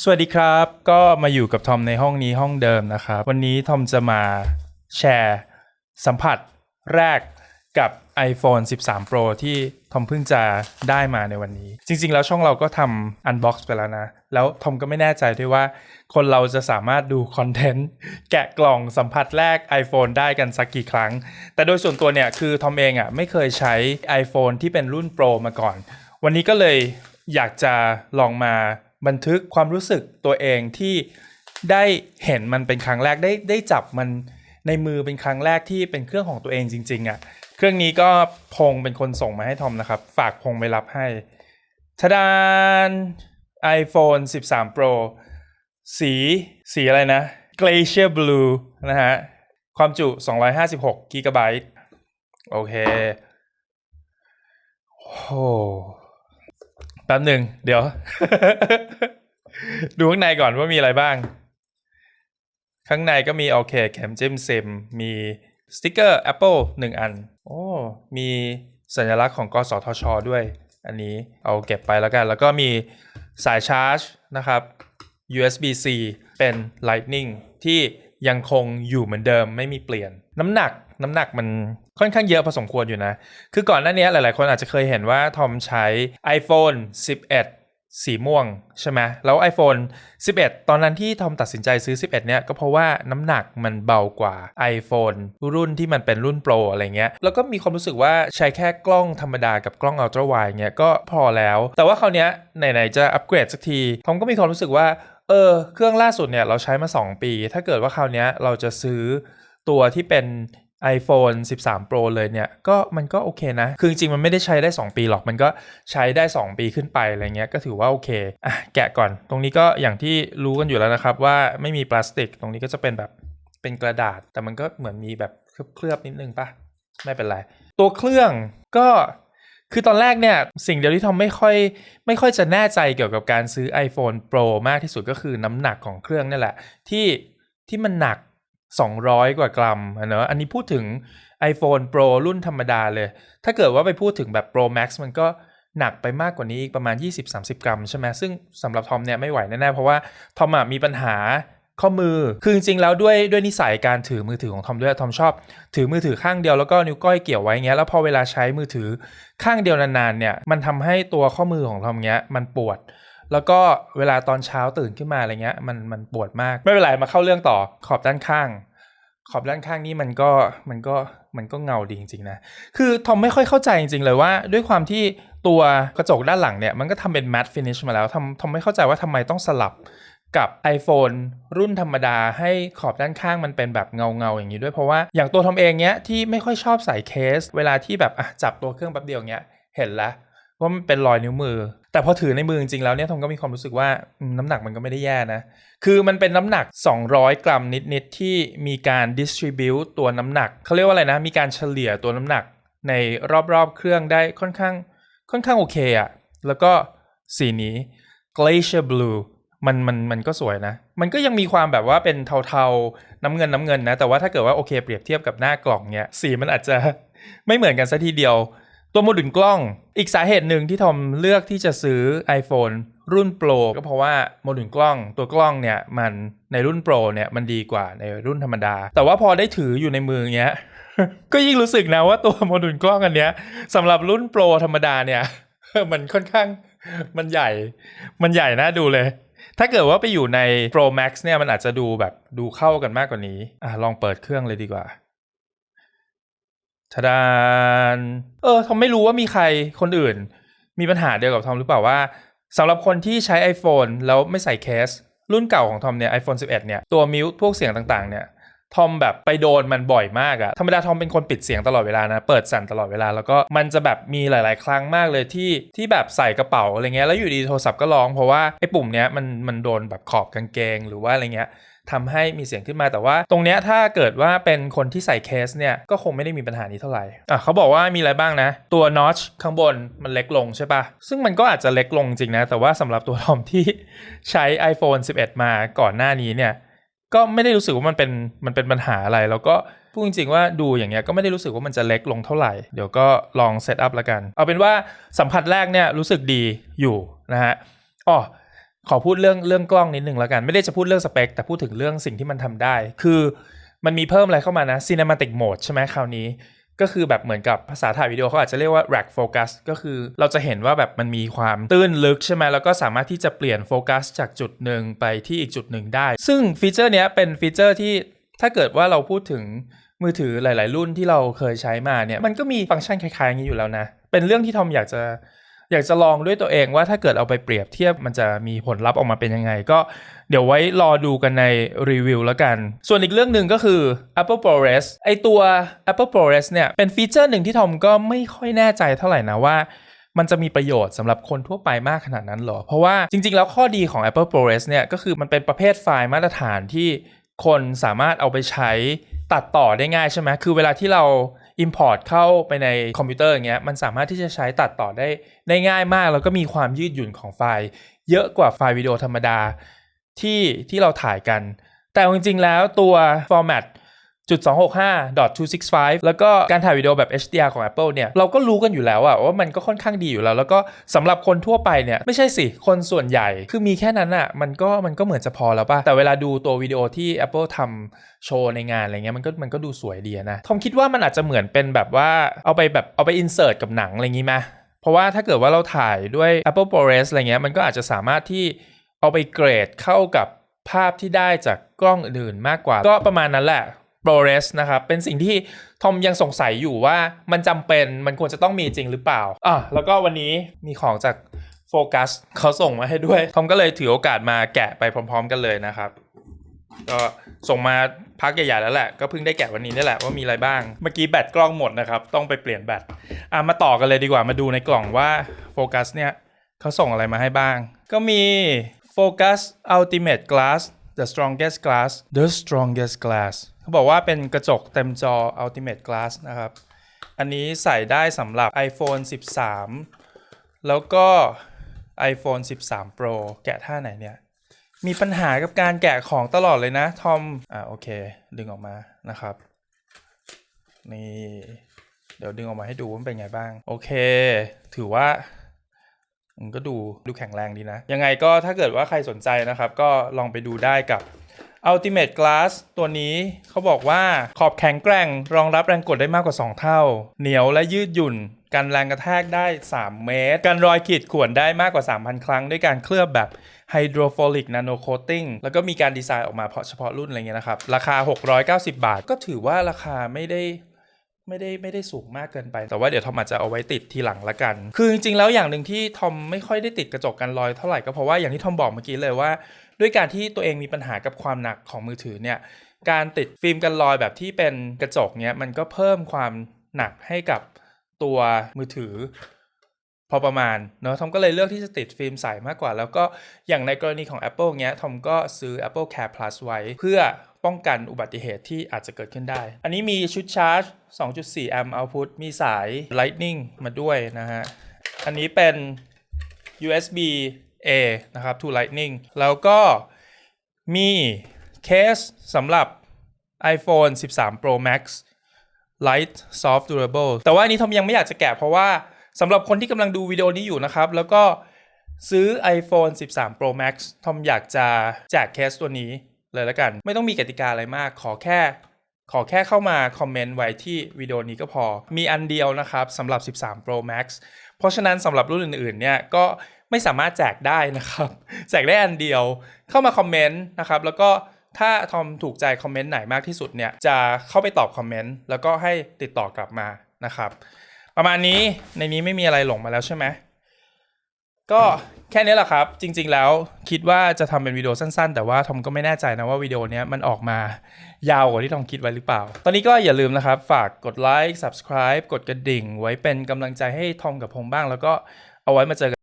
สวัสดีครับ ก็มาอยู่กับทอมในห้องนี้ห้องเดิมนะครับ วันนี้ทอมจะมาแชร์สัมผัสแรกกับ iPhone 13 Pro ที่ทอมเพิ่งจะได้มาในวันนี้ จริง ๆ แล้วช่องเราก็ทำ Unbox ไปแล้วนะ แล้วทอมก็ไม่แน่ใจด้วยว่า คนเราจะสามารถดูคอนเทนต์แกะกล่องสัมผัสแรก iPhone ได้กันสักกี่ครั้ง แต่โดยส่วนตัวเนี่ย คือทอมเองอะไม่เคยใช้ iPhone ที่เป็นรุ่น Pro มาก่อน วันนี้ก็เลยอยากจะลองมา บันทึกความรู้สึกตัวเองที่ได้เห็นมันเป็นครั้งแรกได้ได้จับมันในมือเป็นครั้งแรกที่เป็นเครื่องของตัวเองจริง ๆอะ่ะเครื่องนี้ก็พงเป็นคนส่งมาให้ทอมนะครับ ฝากพงไปรับให้ทะดาน iPhone 13 Pro สีสีอะไรนะ Glacier Blue นะฮะ ความจุ 256กิกะไบต์โอเคโอ้ ป๊บหนึ่งเดี๋ยว ดูข้างในก่อนว่ามีอะไรบ้าง ข้างในก็มีโอเคแคมเจิ้มซิมมีสติกเกอร์ Apple 1 อัน โอ้ มีสัญลักษณ์ของกสทช ด้วย อันนี้เอาเก็บไปแล้วกัน แล้วก็มีสายชาร์จนะครับ USB-C เป็น Lightning ที่ยังคงอยู่เหมือนเดิมไม่มีเปลี่ยน น้ำหนัก น้ำหนักมันค่อนข้างเยอะพอสมควรอยู่นะ คือก่อนหน้านี้หลายๆ คนอาจจะเคยเห็นว่าทอมใช้ iPhone 11สีม่วงใช่ไหมแล้ว iPhone 11 ตอนนั้นที่ทอมตัดสินใจซื้อ 11 เนี่ยก็เพราะว่าน้ำหนักมันเบากว่า iPhone รุ่นที่มันเป็นรุ่นโปรอะไรเงี้ย แล้วก็มีความรู้สึกว่าใช้แค่กล้องธรรมดากับกล้อง Ultra Wide เงี้ยก็พอแล้ว แต่ว่าคราวเนี้ยไหน ๆ จะอัปเกรดสักที ทอมก็มีความรู้สึกว่า เออ เครื่องล่าสุดเนี่ยเราใช้มา 2 ปี ถ้าเกิดว่าคราวเนี้ยเราจะซื้อตัวที่เป็น iPhone 13 Pro เลยเนี่ยก็มันก็โอเคนะ คือจริงมันไม่ได้ใช้ได้ 2 ปีหรอก มันก็ใช้ได้ 2 ปีขึ้นไปอะไรเงี้ยก็ถือว่าโอเคอะแกะก่อน ตรงนี้ก็อย่างที่รู้กันอยู่แล้วนะครับ ว่าไม่มีพลาสติก ตรงนี้ก็จะเป็นแบบเป็นกระดาษ แต่มันก็เหมือนมีแบบเคลือบๆนิดนึงปะไม่เป็นไร ตัวเครื่องก็คือตอนแรกเนี่ย สิ่งเดียวที่ทอมไม่ค่อย ไม่ค่อยจะแน่ใจเกี่ยวกับการซื้อ iPhone Pro มากที่สุดก็คือน้ำหนักของเครื่องนี่แหละ ที่ที่มันหนัก 200 กว่ากรัมอะเนอะอันนี้พูดถึง iPhone Pro รุ่นธรรมดาเลย ถ้าเกิดว่าไปพูดถึงแบบ Pro Max มันก็หนักไปมากกว่านี้อีกประมาณ 20-30 กรัมใช่ไหมซึ่งสำหรับทอมเนี่ยไม่ไหวแน่ๆ เพราะว่าทอมมีปัญหาข้อมือ คือจริงๆ แล้วด้วยด้วยนิสัยการถือมือถือของทอมด้วยทอมชอบ ถือมือถือข้างเดียวแล้วก็นิ้วก้อยเกี่ยวไว้เงี้ยแล้วพอเวลาใช้มือถือข้างเดียวนานๆเนี่ยมันทำให้ตัวข้อมือของทอมเงี้ยมันปวด แล้วก็เวลาตอนเช้าตื่นขึ้นมาอะไรเงี้ยมันมันปวดมากไม่เป็นไรมาเข้าเรื่องต่อขอบด้านข้าง ขอบด้านข้างนี้มันก็มันก็มันก็เงาดีจริงๆนะคือทอมไม่ค่อยเข้าใจจริงๆเลยว่า ด้วยความที่ตัวกระจกด้านหลังเนี่ยมันก็ทำเป็น matte finish มาแล้วทำทอมไม่เข้าใจว่าทำไมต้องสลับกับ iPhone รุ่นธรรมดาให้ขอบด้านข้างมันเป็นแบบเงาเงาๆอย่างนี้ด้วยเพราะว่าอย่างตัวทอมเองเนี้ยที่ไม่ค่อยชอบใส่เคส เวลาที่แบบอะจับตัวเครื่องแป๊บเดียวเนี้ยเห็นแล้วว่ามันเป็นรอยนิ้วมือ แต่พอถือในมือจริงๆแล้วเนี่ยทอมก็มีความรู้สึกว่าน้ำหนักมันก็ไม่ได้แย่นะ คือมันเป็นน้ำหนัก 200 กรัมนิดๆที่มีการ distribute ตัวน้ำหนักเขาเรียกว่าอะไรนะ มีการเฉลี่ยตัวน้ำหนักในรอบๆเครื่องได้ค่อนข้างค่อนข้างโอเคอะแล้วก็สีนี้ glacier blue มันมันมันก็สวยนะ มันก็ยังมีความแบบว่าเป็นเทาๆ น้ำเงินน้ำเงินนะ แต่ว่าถ้าเกิดว่าโอเคเปรียบเทียบกับหน้ากล่องเนี่ยสีมันอาจจะไม่เหมือนกันซะทีเดียว ตัวโมดูลกล้อง อีกสาเหตุหนึ่งที่ทอมเลือกที่จะซื้อ iPhone รุ่น Pro ก็เพราะว่าโมดูลกล้องตัวกล้องเนี่ยมันในรุ่น Pro เนี่ยมันดีกว่าในรุ่นธรรมดา แต่ว่าพอได้ถืออยู่ในมือเงี้ย ก็ยิ่งรู้สึกนะว่าตัวโมดูลกล้องอันเนี้ยสำหรับรุ่น Pro ธรรมดาเนี่ยมันค่อนข้างมันใหญ่ มันใหญ่น่าดูเลย ถ้าเกิดว่าไปอยู่ใน Pro Max เนี่ยมันอาจจะดูแบบดูเข้ากันมากกว่านี้อะลองเปิดเครื่องเลยดีกว่า ทดานเออทอมไม่รู้ว่ามีใครคนอื่น มีปัญหาเดียวกับทอมหรือเปล่าว่าสำหรับคนที่ใช้ iPhone แล้วไม่ใส่เคส รุ่นเก่าของทอมเนี่ย iPhone 11 เนี่ย ตัวมิวพวกเสียงต่างๆ เนี่ยทอมแบบไปโดนมันบ่อยมากอะธรรมดาทอมเป็นคนปิดเสียงตลอดเวลานะ เปิดสั่นตลอดเวลา แล้วก็มันจะแบบมีหลาย ๆ ครั้งมากเลยที่ที่แบบใส่กระเป๋าอะไรเงี้ย แล้วอยู่ดีโทรศัพท์ก็ร้องเพราะว่าไอ้ปุ่มเนี้ยมันมันโดนแบบขอบกางเกงหรือว่าอะไรเงี้ย ทำให้มีเสียงขึ้นมาแต่ว่า ตรงเนี้ยถ้าเกิดว่าเป็นคนที่ใส่เคสเนี่ยก็คงไม่ได้มีปัญหานี้เท่าไหร่อะเขาบอกว่ามีอะไรบ้างนะ ตัวนอชข้างบนมันเล็กลงใช่ปะซึ่งมันก็อาจจะเล็กลงจริงนะ แต่ว่าสำหรับตัวทอมที่ใช้ iPhone 11 มาก่อนหน้านี้เนี่ยก็ไม่ได้รู้สึกว่ามันเป็นมันเป็นปัญหาอะไร แล้วก็พูดจริงๆว่าดูอย่างเงี้ยก็ไม่ได้รู้สึกว่ามันจะเล็กลงเท่าไหร่ เดี๋ยวก็ลองเซตอัพละกัน เอาเป็นว่าสัมผัสแรกเนี่ยรู้สึกดีอยู่นะฮะอ๋อ ขอพูดเรื่องเรื่องกล้องนิดนึงแล้วกัน ไม่ได้จะพูดเรื่องสเปค แต่พูดถึงเรื่องสิ่งที่มันทำได้ คือมันมีเพิ่มอะไรเข้ามานะ Cinematic Mode ใช่ไหมคราวนี้ ก็คือแบบเหมือนกับภาษาถ่ายวิดีโอเขาอาจจะเรียกว่า rack focus ก็คือเราจะเห็นว่าแบบมันมีความตื้นลึกใช่ไหมแล้วก็สามารถที่จะเปลี่ยนโฟกัสจากจุดหนึ่งไปที่อีกจุดหนึ่งได้ ซึ่งฟีเจอร์เนี้ยเป็นฟีเจอร์ที่ถ้าเกิดว่าเราพูดถึงมือถือหลาย ๆ รุ่นที่เราเคยใช้มาเนี่ยมันก็มีฟังก์ชันคล้ายๆอย่างนี้อยู่แล้วนะ เป็นเรื่องที่ทอมอยากจะ อยากจะลองด้วยตัวเองว่าถ้าเกิดเอาไปเปรียบเทียบมันจะมีผลลัพธ์ออกมาเป็นยังไง ก็เดี๋ยวไว้รอดูกันในรีวิวแล้วกัน ส่วนอีกเรื่องหนึ่งก็คือ Apple ProRes ไอตัว Apple ProRes เนี่ยเป็นฟีเจอร์หนึ่งที่ทอมก็ไม่ค่อยแน่ใจเท่าไหร่นะว่ามันจะมีประโยชน์สำหรับคนทั่วไปมากขนาดนั้นหรอ เพราะว่าจริงๆ แล้วข้อดีของ Apple ProRes เนี่ยก็คือมันเป็นประเภทไฟล์มาตรฐานที่คนสามารถเอาไปใช้ตัดต่อได้ง่ายใช่ไหม คือเวลาที่เรา Import เข้าไปในคอมพิวเตอร์อย่างเงี้ยมันสามารถที่จะใช้ตัดต่อได้ได้ง่ายมาก แล้วก็มีความยืดหยุ่นของไฟล์ เยอะกว่าไฟล์วิดีโอธรรมดาที่ที่เราถ่ายกัน แต่จริงๆแล้วตัว format จุด265.265 แล้วก็การถ่ายวิดีโอแบบ HDR ของ Apple เนี่ย เราก็รู้กันอยู่แล้วอะว่ามันก็ค่อนข้างดีอยู่แล้ว แล้วก็สำหรับคนทั่วไปเนี่ย ไม่ใช่สิ คนส่วนใหญ่คือมีแค่นั้นอะมันก็มันก็เหมือนจะพอแล้วป่ะ แต่เวลาดูตัววิดีโอที่ Apple ทำโชว์ในงานอะไรเงี้ยมันก็มันก็ดูสวยดีนะทอมคิดว่ามันอาจจะเหมือนเป็นแบบว่าเอาไปแบบเอาไป insert กับหนังอะไรงี้ไหมเพราะว่าถ้าเกิดว่าเราถ่ายด้วย Apple ProRes อะไรเงี้ยมันก็อาจจะสามารถที่เอาไปเกรดเข้ากับภาพที่ได้จากกล้องอื่นมากกว่า ก็ประมาณนั้นแหละ ProRes นะครับ เป็นสิ่งที่ทอมยังสงสัยอยู่ว่ามันจำเป็นมันควรจะต้องมีจริงหรือเปล่าอะแล้วก็วันนี้มีของจากโฟกัสเขาส่งมาให้ด้วย ทอมก็เลยถือโอกาสมาแกะไปพร้อม ๆ กันเลยนะครับ ก็ส่งมาพักใหญ่ๆแล้วแหละ ก็เพิ่งได้แกะวันนี้นี่แหละว่ามีอะไรบ้าง เมื่อกี้แบตกล้องหมดนะครับ ต้องไปเปลี่ยนแบตอะมาต่อกันเลยดีกว่ามาดูในกล่องว่าโฟกัสเนี่ยเขาส่งอะไรมาให้บ้าง ก็มี Focus Ultimate Glass the strongest glass the strongest glass บอกว่าเป็นกระจกเต็มจอ Ultimate Glass นะครับ อันนี้ใส่ได้สำหรับ iPhone 13 แล้วก็ iPhone 13 Pro แกะท่าไหนเนี่ย มีปัญหากับการแกะของตลอดเลยนะ ทอม อ่าโอเค ดึงออกมานะครับ นี่ เดี๋ยวดึงออกมาให้ดูว่าเป็นไงบ้าง โอเค ถือว่ามันก็ดูดูแข็งแรงดีนะ ยังไงก็ถ้าเกิดว่าใครสนใจนะครับ ก็ลองไปดูได้กับ Ultimate Glass ตัวนี้เขาบอกว่าขอบแข็งแกร่ง รองรับแรงกดได้มากกว่า 2 เท่า เหนียวและยืดหยุ่น กันแรงกระแทกได้ 3 เมตร กันรอยขีดข่วนได้มากกว่า 3,000 ครั้ง ด้วยการเคลือบแบบ Hydrophilic Nano Coating แล้วก็มีการดีไซน์ออกมาเพาะเฉพาะรุ่นอะไรเงี้ยนะครับ ราคา 690 บาท ก็ถือว่าราคาไม่ได้ไม่ได้ไม่ได้สูงมากเกินไป แต่ว่าเดี๋ยวทอมอาจจะเอาไว้ติดทีหลังละกัน คือจริงๆแล้วอย่างหนึ่งที่ทอมไม่ค่อยได้ติดกระจกกันรอยเท่าไหร่ก็เพราะว่าอย่างที่ทอมบอกเมื่อกี้เลยว่าด้วยการที่ตัวเองมีปัญหากับความหนักของมือถือเนี่ยการติดฟิล์มกันรอยแบบที่เป็นกระจกเนี่ยมันก็เพิ่มความหนักให้กับตัวมือถือ พอประมาณเนอะทอมก็เลยเลือกที่จะติดฟิล์มใสมากกว่า แล้วก็อย่างในกรณีของ Apple เนี้ยทอมก็ซื้อ Apple Care Plus ไว้ เพื่อป้องกันอุบัติเหตุที่อาจจะเกิดขึ้นได้ อันนี้มีชุดชาร์จ 2.4 แอมป์ output มีสาย Lightning มาด้วยนะฮะ อันนี้เป็น USB A นะครับ to Lightning แล้วก็มีเคสสำหรับ iPhone 13 Pro Max Light Soft Durable แต่ว่าอันนี้ทอมยังไม่อยากจะแกะเพราะว่าสำหรับคนที่กำลังดูวิดีโอนี้อยู่นะครับ แล้วก็ซื้อ iPhone 13 Pro Max ทอมอยากจะแจกเคสตัวนี้เลยล้วกัน ไม่ต้องมีกติกาอะไรมาก ขอแค่ ขอแค่เข้ามาคอมเมนต์ไว้ที่วิดีโอนี้ก็พอ มีอันเดียวนะครับสำหรับ 13 Pro Max เพราะฉะนั้นสำหรับรุ่นอื่นๆเนี่ยก็ ไม่สามารถแจกได้นะครับ แจกได้อันเดียวเข้ามาคอมเมนต์นะครับแล้วก็ถ้าทอมถูกใจคอมเมนต์ไหนมากที่สุดเนี่ยจะเข้าไปตอบคอมเมนต์แล้วก็ให้ติดต่อกลับมานะครับ ประมาณนี้ในนี้ไม่มีอะไรหลงมาแล้วใช่ไหมก็แค่นี้แหละครับ จริง ๆ แล้วคิดว่าจะทำเป็นวิดีโอสั้น ๆ แต่ว่าทอมก็ไม่แน่ใจนะว่าวิดีโอนี้มันออกมายาวกว่าที่ทอมคิดไว้หรือเปล่า ตอนนี้ก็อย่าลืมนะครับ ฝากกดไลค์ subscribe กดกระดิ่ง ไว้เป็นกำลังใจให้ทอมกับพงบ้าง แล้วก็เอาไว้มาเจอกัน